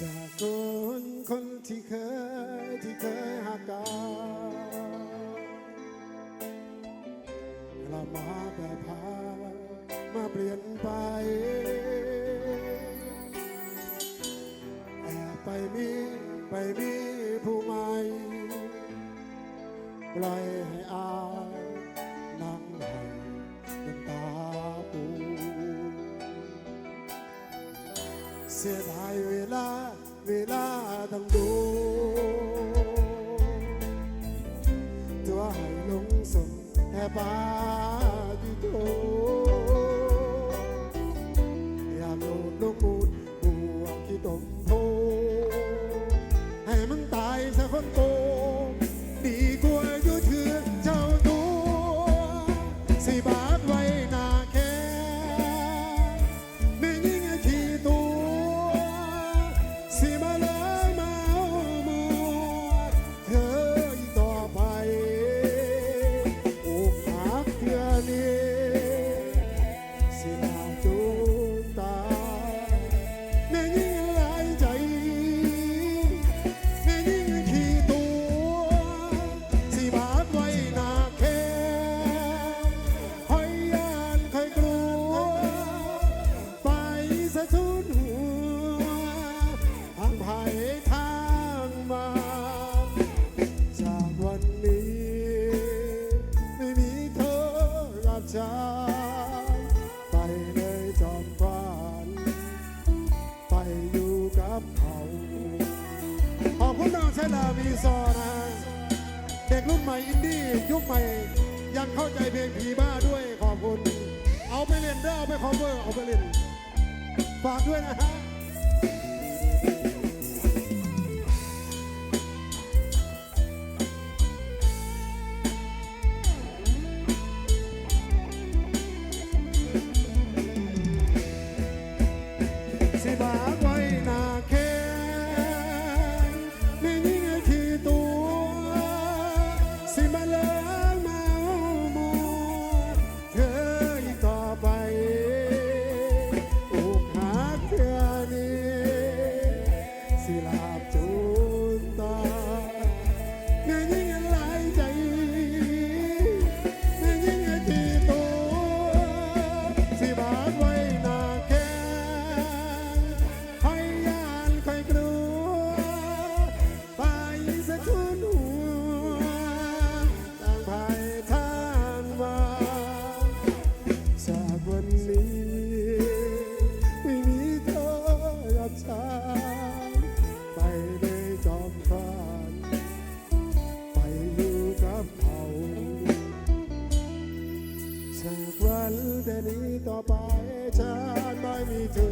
จากคนคนที่เคยที่เคยหักกันเรามาแบบพามาเปลี่ยนไป แอบไปมีไปมีผู้ใหม่ปล่อยให้อาย เสียดายเวลาเวลาต้องดูตัวให้ลงสมแทบาที่โตะทุนหัวทางไผ่ทางมาจากวันนี้ ไม่มีเธอกับฉันไปเลยจอมควันไปอยู่กับเขาขอบคุณน้องชายลาวีซอนะเด็กรุ่นใหม่อินดี้ยุคใหม่ยังเข้าใจเพลงผีบ้าด้วยขอบคุณ เอาไปเล่นเด้อเอาไปคอมเวอร์เอาไปเล่น ฝากด้วยนะฮะ ไปฉันไม่มีเธอ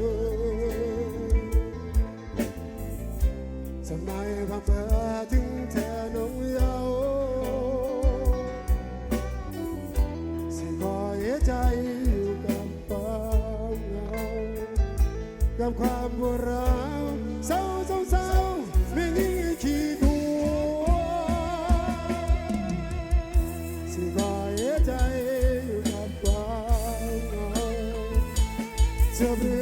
ทำไม่พังเพอถึงเธอนงเยาวสิคอยใจอยู่กับความเหงากับความปวรา อย